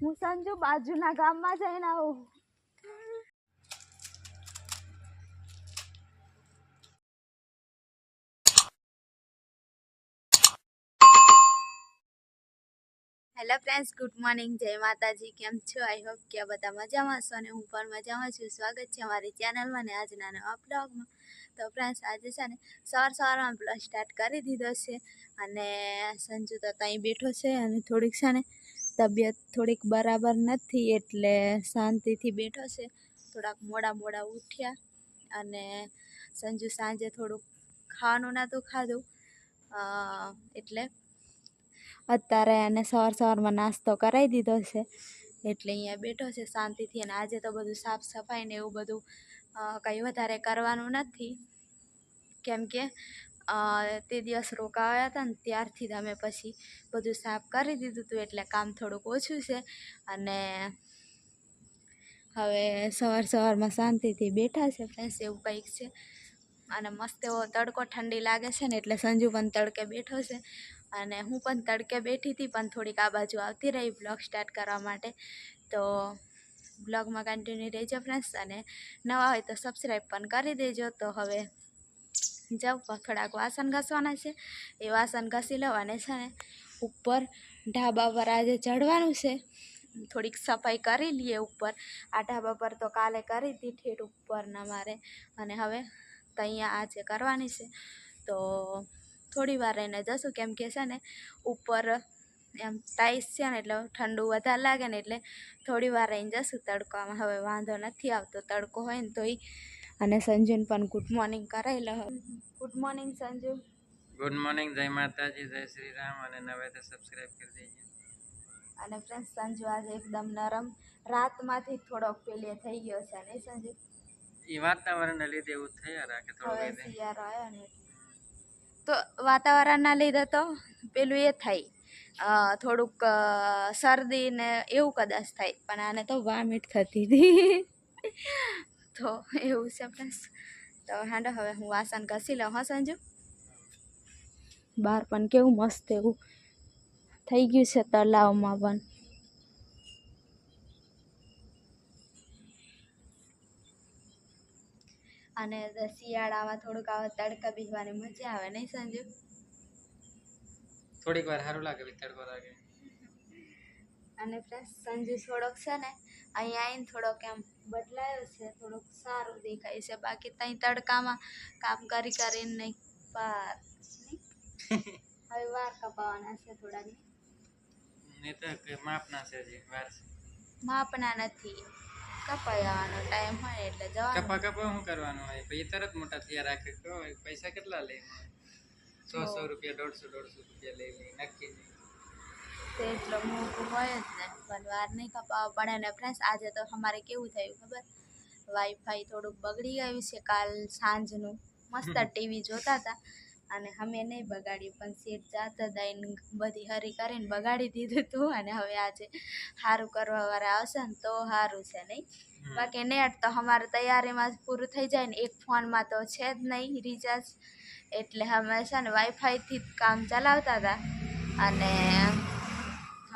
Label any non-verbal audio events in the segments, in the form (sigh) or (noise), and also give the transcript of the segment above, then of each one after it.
હું સંજુ બાજુના ગામમાં જઈને આવું. હેલો ફ્રેન્ડ્સ ગુડ મોર્નિંગ જય માતાજી. કેમ છો? આઈ હોપ કે બધા મજામાં છો અને હું પણ મજામાં છું. સ્વાગત છે અમારી ચેનલમાં ને આજના નવા બ્લોગમાં તો ફ્રેન્ડ્સ આજે છે ને સવાર સવારમાં બ્લોગ સ્ટાર્ટ કરી દીધો છે. અને સંજુ તો ત્યાં બેઠો છે અને થોડીક છે ને તબિયત થોડીક બરાબર નથી એટલે શાંતિથી બેઠો છે. થોડાક મોડા મોડા ઉઠ્યા અને સંજુ સાંજે થોડુંક ખાવાનું નહોતું ખાધું. એટલે અત્યારે એને સવાર સવારમાં નાસ્તો કરાવી દીધો છે. એટલે અહીંયા બેઠો છે શાંતિથી અને આજે તો બધું સાફ સફાઈ ને એવું બધું કંઈ વધારે કરવાનું નથી. કેમ કે તે દિવસ રોકાયા હતા ને ત્યારથી જ અમે પછી બધું સાફ કરી દીધું હતું એટલે કામ થોડુંક ઓછું છે. અને હવે સવાર સવારમાં શાંતિથી બેઠા છે ફ્રેન્ડ્સ એવું કંઈક છે. અને મસ્ત એવો તડકો ઠંડી લાગે છે ને એટલે સંજુ પણ તડકે બેઠો છે. અને હું પણ તડકે બેઠી હતી, પણ થોડીક આ બાજુ આવતી રહી બ્લોગ સ્ટાર્ટ કરવા માટે. તો બ્લોગમાં કન્ટિન્યુ રહેજો ફ્રેન્ડ્સ અને નવા હોય તો સબસ્ક્રાઈબ પણ કરી દેજો. તો હવે જાઉં થોડાક વાસણ ઘસવાના છે. એ વાસણ ઘસી લેવાને છે ને, ઉપર ઢાબા પર આજે ચડવાનું છે. થોડીક સફાઈ કરી લઈએ ઉપર. આ ઢાબા પર તો કાલે કરી હતી ઠેઠ ઉપરના મારે અને હવે ત્યાં આજે કરવાની છે. તો થોડી વાર રહીને જશું કેમ કે છે ને, ઉપર એમ ટાઈસ છે ને, એટલે ઠંડુ વધારે લાગે ને, એટલે થોડી વાર રહીને જશું તડકામાં. હવે વાંધો નથી આવતો, તડકો હોય ને તોય અને સંજુને પણ ગુડ મોર્નિંગ કરાયેલો. Good morning Sanju. Good morning જય માતાજી જય શ્રી રામ અને નવે તો સબસ્ક્રાઈબ કરી દેજો. અને ફ્રેન્ડ્સ સંજુ આજે એકદમ નરમ. રાતમાંથી થોડોક પેલે થઈ ગયો છે ને સંજુ? એ વાતાવરણને લીધે એવું થયા રાખે થોડું શિયાળો આવ્યો ને તો વાતાવરણના લીધે તો પેલું એ થાય. થોડુંક શરદી ને એવું કદાચ થાય પણ આને તો વામિટ થતી હતી. તો એવું છે ફ્રેન્ડ્સ તો હાંડો હવે હું વાસણ ઘસી લઉં હા સંજુ? બહાર પણ કેવું મસ્ત એવું થઈ ગયું છે તળાવમાં પણ. અને શિયાળામાં થોડુંક આવા તડકા બીજવાની મજા આવે નહીં સંજુ? થોડીક વાર સારું લાગે તડકો લાગે. અને પ્લસ સંજુ થોડોક છે ને અહીંયા આવીને થોડોક એમ બદલાયો છે થોડુંક સારું દેખાય છે. બાકી ત્યાં તડકામાં કામ કરી કરીને નહીં પાર (laughs) હવે વાર કપાવાના છે થોડા ની તો કે માપના છે વાર માપના નથી. કપાઈ આવવાનો ટાઈમ હોય એટલે જવાનું. કપા કપા શું કરવાનું હોય? પછી તરત મોટા થયા રાખે. તો પૈસા કેટલા લે સો સો રૂપિયા દોઢસો દોઢસો રૂપિયા લઈ લે નક્કી નહીં તો એટલો મોંઘું હોય જ ને. પણ વાર નહીં કપાવવા પડે ને ફ્રેન્ડ્સ આજે તો અમારે કેવું થયું ખબર? વાઈફાઈ થોડુંક બગડી ગયું છે કાલ સાંજનું. મસ્ત ટીવી જોતા હતા અને અમે નહીં બગાડ્યું પણ સીટ જાતા દઈને બધી હરી કરીને બગાડી દીધું હતું અને હવે આજે સારું કરવા વાળા આવશે ને તો સારું છે નહીં? બાકી નેટ તો અમારે તૈયારીમાં જ પૂરું થઈ જાય ને એક ફોનમાં તો છે જ નહીં રિચાર્જ એટલે અમે છે ને વાઈફાઈથી જ કામ ચલાવતા હતા અને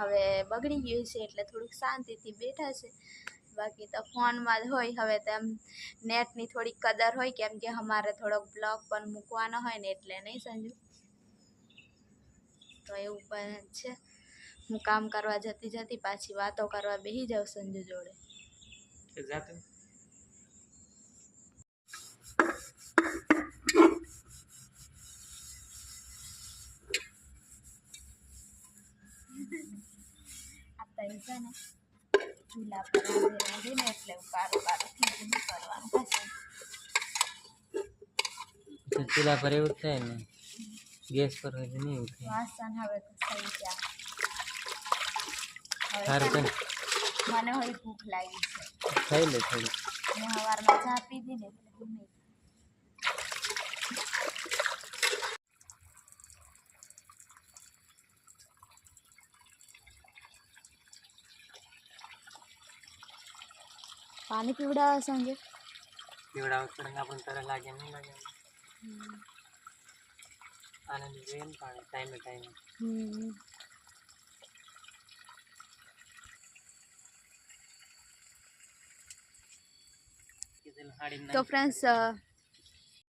હવે બગડી ગયું છે એટલે થોડુંક શાંતિથી બેઠા છે. બાકી તો ફોનમાં જ હોય, હવે તો એમ નેટની થોડીક કદર હોય કેમ કે અમારે થોડોક બ્લોગ પણ મૂકવાનો હોય ને એટલે નહીં સંજુ તો એવું પણ છે. હું કામ કરવા જતી જતી પાછી વાતો કરવા બેસી જાઉં સંજુ જોડે. કે જાતું આ તઈ છે ને ચૂલા પર રાંધી રાંધીને એટલે કારું કારું થઈ ગયું કરવાનું થશે. ચૂલા પર એવું જ થાય ને? ગેસ પર હોય તો નહીં એવું થાય? વાસણ હવે તો થઈ ગયા. હવે સારું છે છે ને, ને મને હોય ભૂખ લાગી છે. ખાઈ લે થોડું મેં સવારમાં ચા પીધી ને એટલે पानी पिवड़ा संजय पिवड़ा उस तरह अपन तरह लागे नहीं लागे आने दिन पानी टाइम है टाइम तो फ्रेंड्स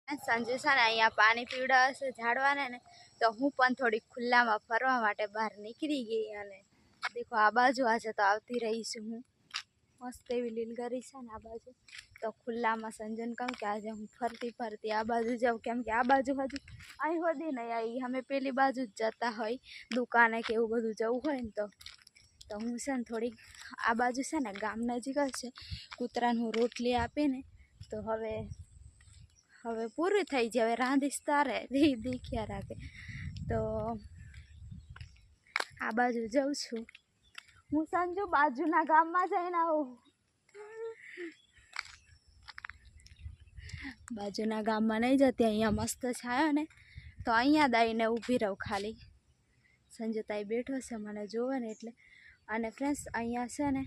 संजय सर अँ पानी पीवड़ा से झाड़वा ने तो हूँ थोड़ी खुला में फरवा बहार निकली गई देखो आ बाजू आज तो आती रही हूँ. મસ્ત એવી લીલગરી છે ને આ બાજુ. તો ખુલ્લામાં સંજન કહું કે આજે હું ફરતી ફરતી આ બાજુ જાઉં. કેમ કે આ બાજુ હજુ અહીં હોદી નહીં આવી. અમે પેલી બાજુ જ જતા હોય, દુકાને કે એવું બધું જવું હોય ને તો. તો હું છે ને થોડીક આ બાજુ છે ને ગામ નજીક જ છે. કૂતરાને હું રોટલી આપીને તો હવે હવે પૂરું થઈ જાય. હવે રાંધીશ તારે. દીખ્યા રાખે. તો આ બાજુ જઉં છું. હું સંજુ બાજુના ગામમાં જઈને આવું. બાજુના ગામમાં નહીં જતી, અહીંયા મસ્ત છાયો ને. તો અહીંયા દાઈને ઊભી રહું ખાલી. સંજુતાઈ બેઠો છે મને જોવે ને એટલે. અને ફ્રેન્ડ્સ અહીંયા છે ને,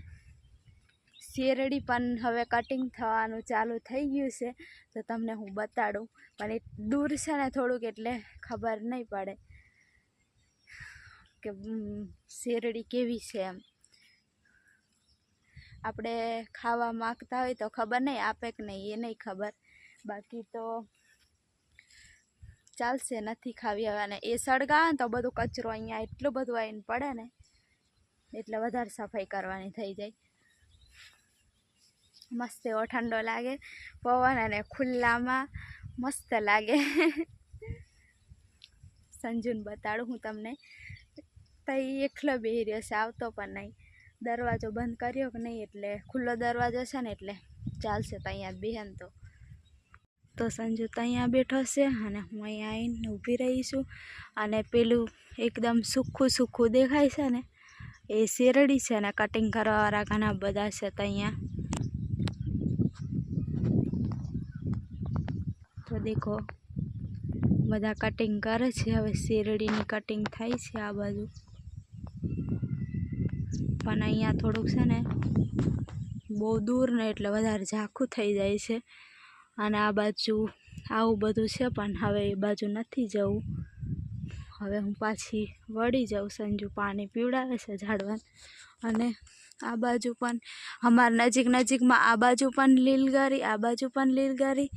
શેરડી પણ હવે કટિંગ થવાનું ચાલુ થઈ ગયું છે. તો તમને હું બતાડું. પણ એ દૂર છે ને થોડુંક એટલે ખબર નહીં પડે. કે શેરડી કેવી છે એમ. આપણે ખાવા માગતા હોય તો ખબર નહીં, આપે કે નહીં, એ નહીં ખબર. બાકી તો ચાલશે, નથી ખાવી હવે. એ સળગાવે ને તો બધું કચરો અહીંયા એટલું બધું આવીને પડે ને, એટલે વધારે સફાઈ કરવાની થઈ જાય. મસ્ત એવો ઠંડો લાગે. પવન અને ખુલ્લામાં મસ્ત લાગે. (laughs) સંજુન બતાડું હું તમને. તો એ એકલો બેહી રહ્યો છે, આવતો પણ નહીં દરવાજો બંધ કર્યો કે નહીં એટલે? ખુલ્લો દરવાજો છે ને એટલે? ચાલશે ત્યાં બેહન તો. તો સંજુ ત્યાં બેઠો છે અને હું અહીંયા આવીને ઊભી રહી છું અને પેલું એકદમ સૂખું સૂખું દેખાય છે ને, એ શેરડી છે ને કટિંગ કરવાવાળા ઘણા બધા છે ત્યાં તો દેખો, બધા કટિંગ કરે છે, હવે શેરડીની કટિંગ થાય છે આ બાજુ. પણ અહીંયા થોડુંક છે ને, બહુ દૂર ને એટલે વધારે ઝાખું થઈ જાય છે. અને આ બાજુ આવું બધું છે, પણ હવે એ બાજુ નથી જવું. હવે હું પાછી વળી જાઉં, સંજુ પાણી પીવડાવે છે ઝાડવાને. અને આ બાજુ પણ અમારા નજીક નજીકમાં આ બાજુ પણ લીલગારી, આ બાજુ પણ લીલગારી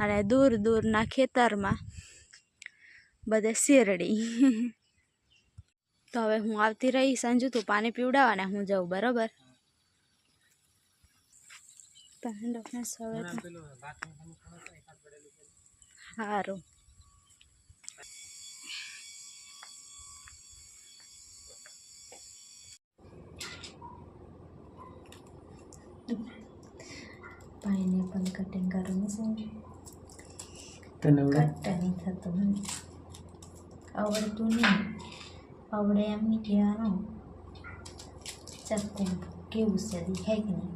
અને દૂર દૂરના ખેતરમાં બધે શેરડી. તો હવે હું આવતી રહી સંજુ તું પાણી પીવડાવવાને હું જાઉં બરોબર. સારું પાઇનેપલ પણ કટિંગ કરવું છે. તને કટ નહીં થતું આવડતું નહીં. આવડે એમ નહીં કહેવાનું ચક્કુ કેવું છે દેખાય કે નહીં.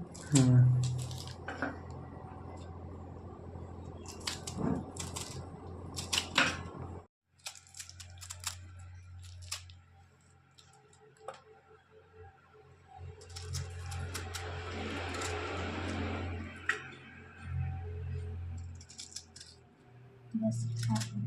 બસ આટલું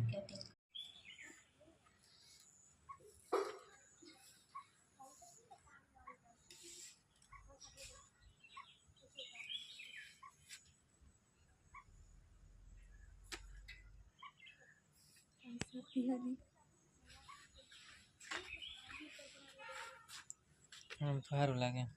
આમ સારું લાગે.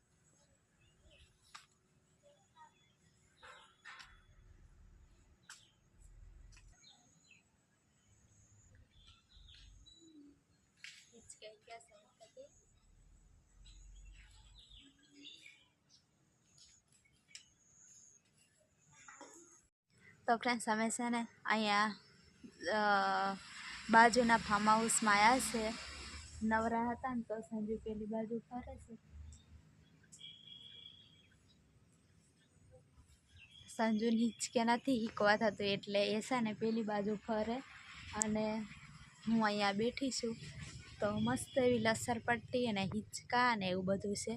તો ફ્રેન્ડ્સ અમે છે ને અહીંયા બાજુના ફાર્મ હાઉસમાં આવ્યા છે. નવરા હતા ને તો સંજુ પેલી બાજુ ફરે છે. સંજુને હિંચકે નથી હીકવા થતું એટલે એ છે ને પેલી બાજુ ફરે અને હું અહીંયા બેઠી છું. તો મસ્ત એવી લસરપટ્ટી અને હિંચકા ને એવું બધું છે.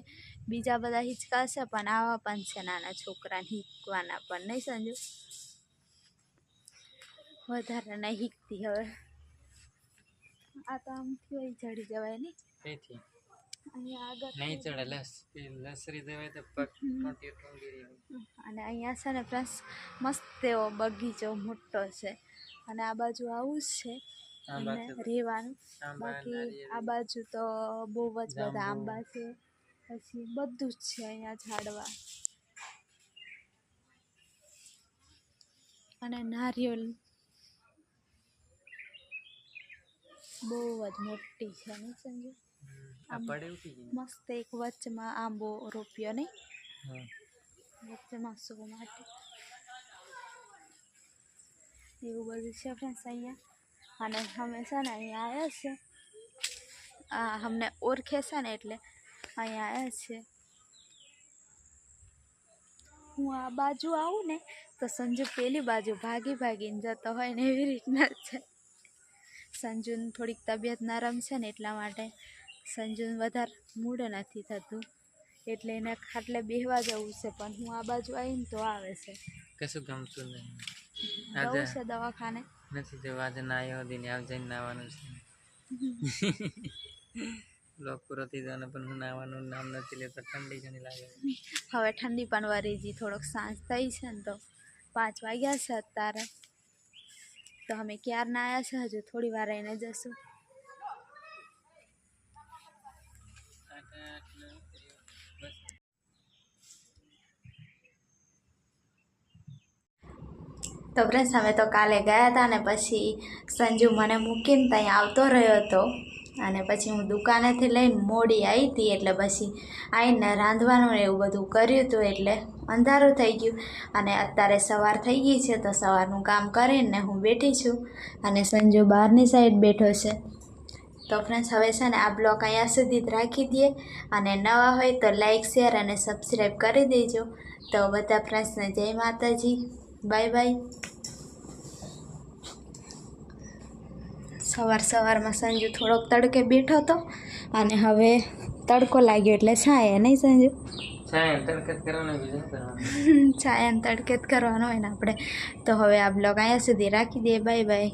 બીજા બધા હિંચકા છે પણ આવા પણ છે નાના છોકરાને હિંકવાના પણ. નહીં સંજુ? વધારે નહીં હીકતી હવે. આ તો આમ થયો ચડી જવાય ને તેથી. નહીં ચડે લસ લસરી દેવાય તો અને અહીંયા છે ને પ્લસ મસ્ત એવો બગીચો મોટો છે. અને આ બાજુ આવું જ છે. રહેવાનું. બાકી આ બાજુ તો બહુ જ બધા આંબા છે. પછી બધું જ છે અહીંયા ઝાડવા. અને નારિયેળ બહુ જ મોટી છે ને સંજુ? આ પડે ઉઠી ગઈ મસ્ત એક વચમાં આંબો રોપ્યો નહીં? વચ્ચેમાં શું માટે. એવું બધું છે ફ્રેન્ડ્સ અહીંયા? અને અમે છે ને અહીંયા આવ્યા છે આ અમને ઓળખે છે ને એટલે અહીંયા આવ્યા છે હું આ બાજુ આવું ને તો સંજુ પેલી બાજુ ભાગી ભાગીને જતો હોય ને એવી રીતના છે. સંજુની થોડીક તબિયત નરમ છે ને એટલા માટે સંજુન વધારે મૂડ નથી થતું. એટલે એને ખાટલે બેહવા જવું છે પણ હું આ બાજુ આવીને તો આવે છે. કશું ગમતું નહીં. આજે છે દવાખાને. નથી જવા આજે નાયો હતી આવ જઈને નાવાનું છે. બ્લોક પૂરો થઈ જવાનો પણ હું નાવાનું નામ નથી લેતો ઠંડી ઘણી લાગે. હવે ઠંડી પણ વરી જી થોડોક સાંજ થઈ છે ને તો પાંચ વાગ્યા છે અત્યારે. તો અમે ક્યારના આવ્યા છે? હજુ થોડી વાર રહીને જશું. તો ફ્રેન્ડ્સ અમે તો કાલે ગયા હતા ને પછી સંજુ મને મૂકીને ત્યાં આવતો રહ્યો હતો. અને પછી હું દુકાનેથી લઈને મોડી આવી હતી એટલે પછી આવીને રાંધવાનું ને એવું બધું કર્યું હતું એટલે અંધારું થઈ ગયું. અને અત્યારે સવાર થઈ ગઈ છે તો સવારનું કામ કરીને હું બેઠી છું અને સંજુ બહારની સાઈડ બેઠો છે. તો ફ્રેન્ડ્સ હવે છે ને આ બ્લોગ અહીંયા સુધી જ રાખી દઈએ. અને નવા હોય તો લાઈક શેર અને સબસ્ક્રાઈબ કરી દેજો. તો બધા ફ્રેન્ડ્સને જય માતાજી. બાય બાય સવાર સવારમાં સંજુ થોડોક તડકે બેઠો હતો અને હવે તડકો લાગ્યો એટલે છાંયે નહીં સંજુ. છાયા તડકે જ કરવાનો (laughs) હોય ને આપણે. તો હવે આ બ્લોગ અહીંયા સુધી રાખી દઈએ બાય બાય.